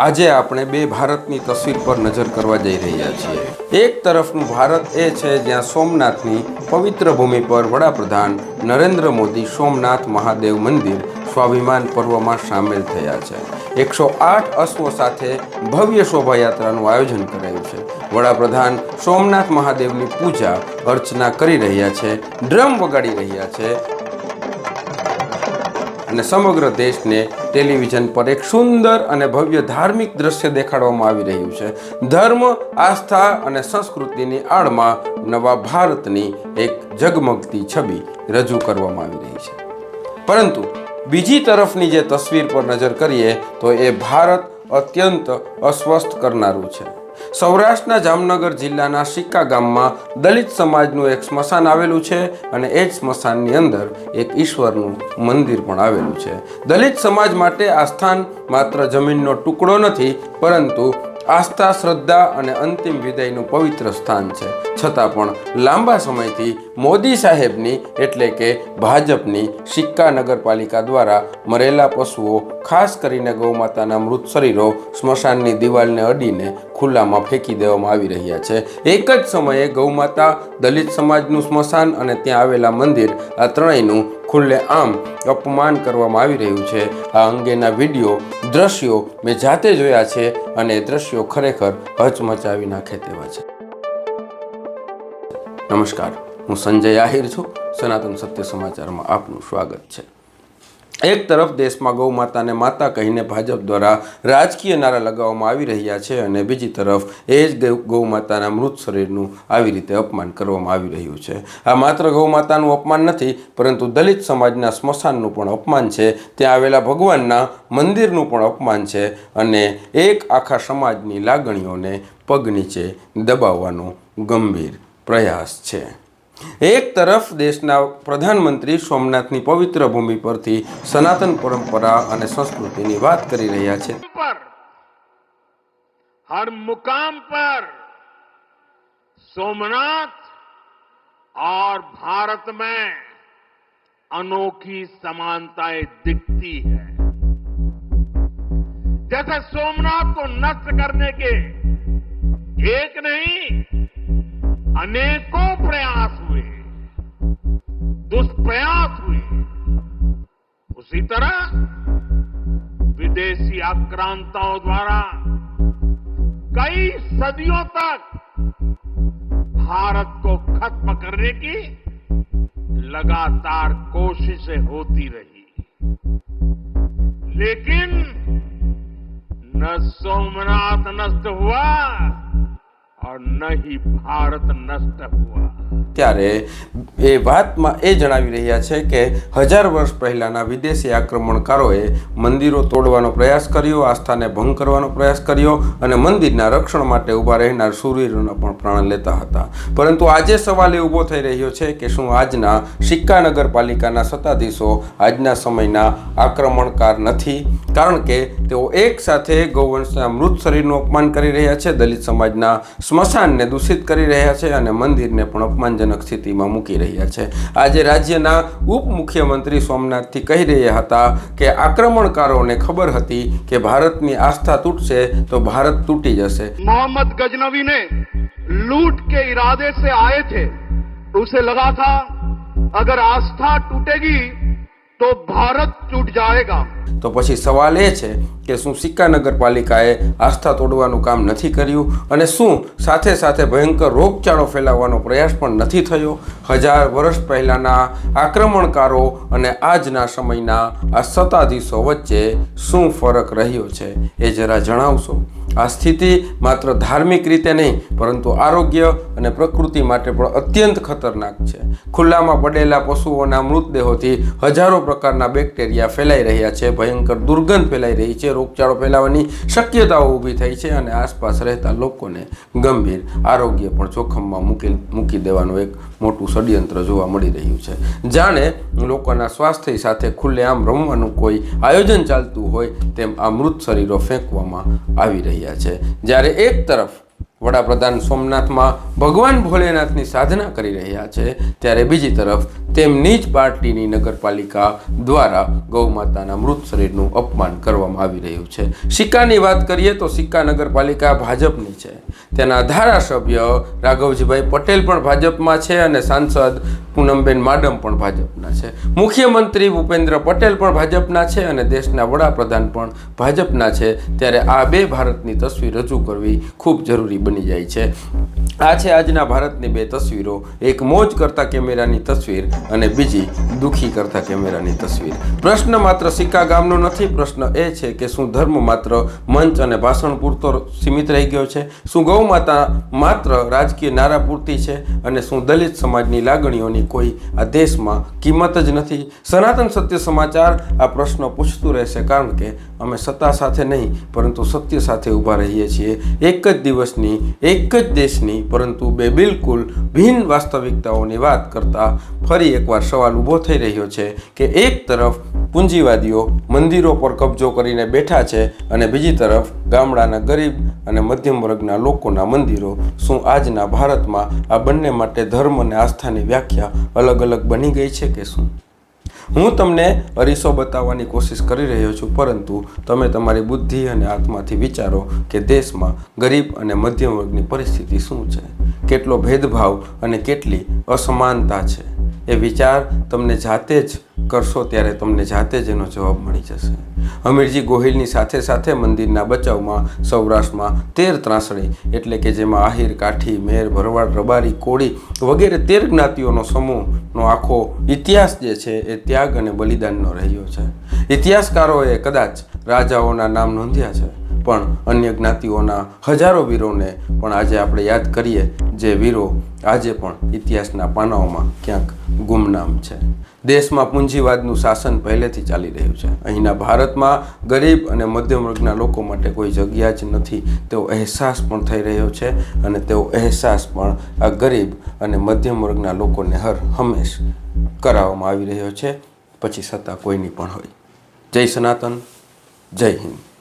આજે આપણે બે ભારતની તસવીર પર નજર કરવા જઈ રહ્યા છીએ. એક તરફનું ભારત એ છે જ્યાં સોમનાથની પવિત્ર ભૂમિ પર વડાપ્રધાન નરેન્દ્ર મોદી સોમનાથ મહાદેવ મંદિર સ્વાભિમાન પર્વમાં સામેલ થયા છે. એકસો આઠ અશ્વો સાથે ભવ્ય શોભાયાત્રાનું આયોજન કરાયું છે. વડાપ્રધાન સોમનાથ મહાદેવની પૂજા અર્ચના કરી રહ્યા છે, ડ્રમ વગાડી રહ્યા છે અને સમગ્ર દેશને ટેલિવિઝન પર એક સુંદર અને ભવ્ય ધાર્મિક દ્રશ્ય દેખાડવામાં આવી રહ્યું છે. ધર્મ, આસ્થા અને સંસ્કૃતિની આડમાં નવા ભારતની એક ઝગમગતી છબી રજૂ કરવામાં આવી રહી છે. પરંતુ બીજી તરફની જે તસવીર પર નજર કરીએ તો એ ભારત અત્યંત અસ્વસ્થ કરનારું છે. સૌરાષ્ટ્રના જામનગર જિલ્લાના સિક્કા ગામમાં દલિત સમાજનું એક સ્મશાન આવેલું છે અને એ જ સ્મશાનની અંદર એક ઈશ્વરનું મંદિર પણ આવેલું છે. દલિત સમાજ માટે આ સ્થાન માત્ર જમીનનો ટુકડો નથી, પરંતુ આસ્થા, શ્રદ્ધા અને અંતિમ વિદાયનું પવિત્ર સ્થાન છે. છતાં પણ લાંબા સમયથી મોદી સાહેબની એટલે કે ભાજપની સિક્કા નગરપાલિકા દ્વારા મરેલા પશુઓ, ખાસ કરીને ગૌમાતાના મૃત શરીરો સ્મશાનની દિવાલને અડીને ખુલ્લામાં ફેંકી દેવામાં આવી રહ્યા છે. એક જ સમયે ગૌમાતા દલિત સમાજનું સ્મશાન અને ત્યાં આવેલા મંદિર આ ત્રણેયનું ખુલ્લે આમ અપમાન કરવામાં આવી રહ્યું છે. આ અંગેના વીડિયો, દ્રશ્યો મેં જાતે જોયા છે અને દ્રશ્યો ખરેખર હચમચાવી નાખે તેવા છે. નમસ્કાર, હું સંજય આહિર છું. સનાતન સત્ય સમાચારમાં આપનું સ્વાગત છે. એક તરફ દેશમાં ગૌ માતાને માતા કહીને ભાજપ દ્વારા રાજકીય નારા લગાવવામાં આવી રહ્યા છે અને બીજી તરફ એ જ ગૌ માતાના મૃત શરીરનું આવી રીતે અપમાન કરવામાં આવી રહ્યું છે. આ માત્ર ગૌ માતાનું અપમાન નથી, પરંતુ દલિત સમાજના સ્મશાનનું પણ અપમાન છે. ત્યાં આવેલા ભગવાનના મંદિરનું પણ અપમાન છે અને એક આખા સમાજની લાગણીઓને પગ નીચે દબાવવાનો ગંભીર પ્રયાસ છે. એક તરફ દેશના પ્રધાનમંત્રી સોમનાથની પવિત્ર ભૂમિ પરથી સનાતન પરંપરા અને સંસ્કૃતિની વાત કરી રહ્યા છે पर हर मुकाम पर सोमनाथ और भारत में अनोखी समानताएं दिखती है जैसे सोमनाथ को नष्ट करने के एक नहीं अनेकों प्रयास हुए दुष्प्रयास हुए। उसी तरह विदेशी आक्रांताओं द्वारा कई सदियों तक भारत को खत्म करने की लगातार कोशिशें होती रही। लेकिन न सोमनाथ नष्ट हुआ और न ही भारत नष्ट हुआ। ત્યારે એ વાતમાં એ જણાવી રહ્યા છે કે હજાર વર્ષ પહેલાંના વિદેશી આક્રમણકારોએ મંદિરો તોડવાનો પ્રયાસ કર્યો, આસ્થાને ભંગ કરવાનો પ્રયાસ કર્યો અને મંદિરના રક્ષણ માટે ઊભા રહેનાર સૂર્યનો પણ પ્રાણ લેતા હતા. પરંતુ આજે સવાલ એ ઊભો થઈ રહ્યો છે કે શું આજના સિક્કા નગરપાલિકાના સત્તાધીશો આજના સમયના આક્રમણકાર નથી? કારણ કે તેઓ એક સાથે ગૌવંશના મૃત શરીરનું અપમાન કરી રહ્યા છે, દલિત સમાજના સ્મશાનને દૂષિત કરી રહ્યા છે અને મંદિરને પણ અપમાનજનક સ્થિતિમાં મૂકી રહ્યા છે આજે રાજ્યના ઉપ મુખ્યમંત્રી સોમનાથથી કહી રહ્યા હતા કે આક્રમણકારોને ખબર હતી કે ભારતની આસ્થા તૂટશે તો ભારત તૂટી જશે मोहम्मद गजनवी ने लूट के इरादे से आए थे उसे लगा था अगर आस्था टूटेगी તો ભારત તૂટ જાયેગા. તો પછી સવાલ એ છે કે શું સિક્કા નગરપાલિકાએ આસ્થા તોડવાનું કામ નથી કર્યું અને શું સાથે સાથે ભયંકર રોગચાળો ફેલાવવાનો પ્રયાસ પણ નથી થયો? હજાર વર્ષ પહેલાંના આક્રમણકારો અને આજના સમયના આ સત્તાધીશો વચ્ચે શું ફરક રહ્યો છે એ જરા જણાવશો? આ સ્થિતિ માત્ર ધાર્મિક રીતે નહીં, પરંતુ આરોગ્ય અને પ્રકૃતિ માટે પણ અત્યંત ખતરનાક છે. ખુલ્લામાં પડેલા પશુઓના મૃતદેહોથી હજારો પ્રકારના બેક્ટેરિયા ફેલાઈ રહ્યા છે. ભયંકર દુર્ગંધ ફેલાઈ રહી છે. રોગચાળો ફેલાવાની શક્યતાઓ ઊભી થઈ છે અને આસપાસ રહેતા લોકોને ગંભીર આરોગ્ય પણ જોખમમાં મૂકી મૂકી દેવાનું એક મોટું ષડયંત્ર જોવા મળી રહ્યું છે. જાણે લોકોના સ્વાસ્થ્ય સાથે ખુલ્લેઆમ રમવાનું કોઈ આયોજન ચાલતું હોય તેમ આ મૃત શરીરો ફેંકવામાં આવી રહ્યા છે. જ્યારે એક તરફ વડાપ્રધાન સોમનાથમાં ભગવાન ભોલેનાથની સાધના કરી રહ્યા છે ત્યારે બીજી તરફ તેમની જ પાર્ટીની નગરપાલિકા દ્વારા ગૌ માતાના મૃત શરીરનું અપમાન કરવામાં આવી રહ્યું છે. સિક્કાની વાત કરીએ તો સિક્કા નગરપાલિકા ભાજપની છે. તેના ધારાસભ્ય રાઘવજીભાઈ પટેલ પણ ભાજપમાં છે અને સાંસદ પૂનમબેન માડમ પણ ભાજપના છે. મુખ્યમંત્રી ભૂપેન્દ્ર પટેલ પણ ભાજપના છે અને દેશના વડાપ્રધાન પણ ભાજપના છે. ત્યારે આ બે ભારતની તસવીર રજૂ કરવી ખૂબ જરૂરી બની જાય છે. આ છે આજના ભારતની બે તસવીરો. એક મોજ કરતા કેમેરાની તસવીર અને બીજી દુઃખી કરતા કેમેરાની તસવીર. પ્રશ્ન માત્ર સિક્કા ગામનો નથી, પ્રશ્ન એ છે કે શું ધર્મ માત્ર મંચ અને ભાષણ પૂરતો સીમિત રહી ગયો છે? શું ગૌ માતા માત્ર રાજકીય નારા પૂરતી છે? અને શું દલિત સમાજની લાગણીઓની કોઈ આ દેશમાં કિંમત જ નથી? સનાતન સત્ય સમાચાર આ પ્રશ્ન પૂછતું રહેશે કારણ કે અમે સત્તા સાથે નહીં, પરંતુ સત્ય સાથે ઊભા રહીએ છીએ. એક જ દિવસની, એક જ દેશની, પરંતુ બે બિલકુલ ભિન્ન વાસ્તવિકતાઓની વાત કરતાં ફરી એકવાર સવાલ ઊભો થઈ રહ્યો છે કે એક તરફ પૂંજીવાદીઓ મંદિરો પર કબજો કરીને બેઠા છે અને બીજી તરફ ગામડાના ગરીબ અને મધ્યમ વર્ગના લોકોના મંદિરો, શું આજના ભારતમાં આ બંને માટે ધર્મ અને આસ્થાની વ્યાખ્યા અલગ અલગ બની ગઈ છે કે શું? હું તમને અરીસો બતાવવાની કોશિશ કરી રહ્યો છું, પરંતુ તમે તમારી બુદ્ધિ અને આત્માથી વિચારો કે દેશમાં ગરીબ અને મધ્યમ વર્ગની પરિસ્થિતિ શું છે? કેટલો ભેદભાવ અને કેટલી અસમાનતા છે? એ વિચાર તમને જાતે જ કરશો ત્યારે તમને જાતે જ એનો જવાબ મળી જશે. હમીરજી ગોહિલની સાથે સાથે મંદિરના બચાવમાં સૌરાષ્ટ્રમાં તેર ત્રાસણી, એટલે કે જેમાં આહિર, કાઠી, મેર, ભરવાડ, રબારી, કોળી વગેરે તેર જ્ઞાતિઓનો સમૂહનો આખો ઇતિહાસ જે છે એ ત્યાગ અને બલિદાનનો રહ્યો છે. ઇતિહાસકારોએ કદાચ રાજાઓના નામ નોંધ્યા છે. પણ અન્ય જ્ઞાતિઓના હજારો વીરોને પણ આજે આપણે યાદ કરીએ, જે વીરો આજે પણ ઇતિહાસના પાનાઓમાં ક્યાંક ગુમનામ છે. દેશમાં પૂંજીવાદનું શાસન પહેલેથી ચાલી રહ્યું છે. અહીંના ભારતમાં ગરીબ અને મધ્યમ વર્ગના લોકો માટે કોઈ જગ્યા જ નથી. તેવો અહેસાસ પણ થઈ રહ્યો છે અને તેવો અહેસાસ પણ આ ગરીબ અને મધ્યમ વર્ગના લોકોને હર હંમેશ કરાવવામાં આવી રહ્યો છે. પછી સત્તા કોઈની પણ હોય. જય સનાતન, જય હિન્દ.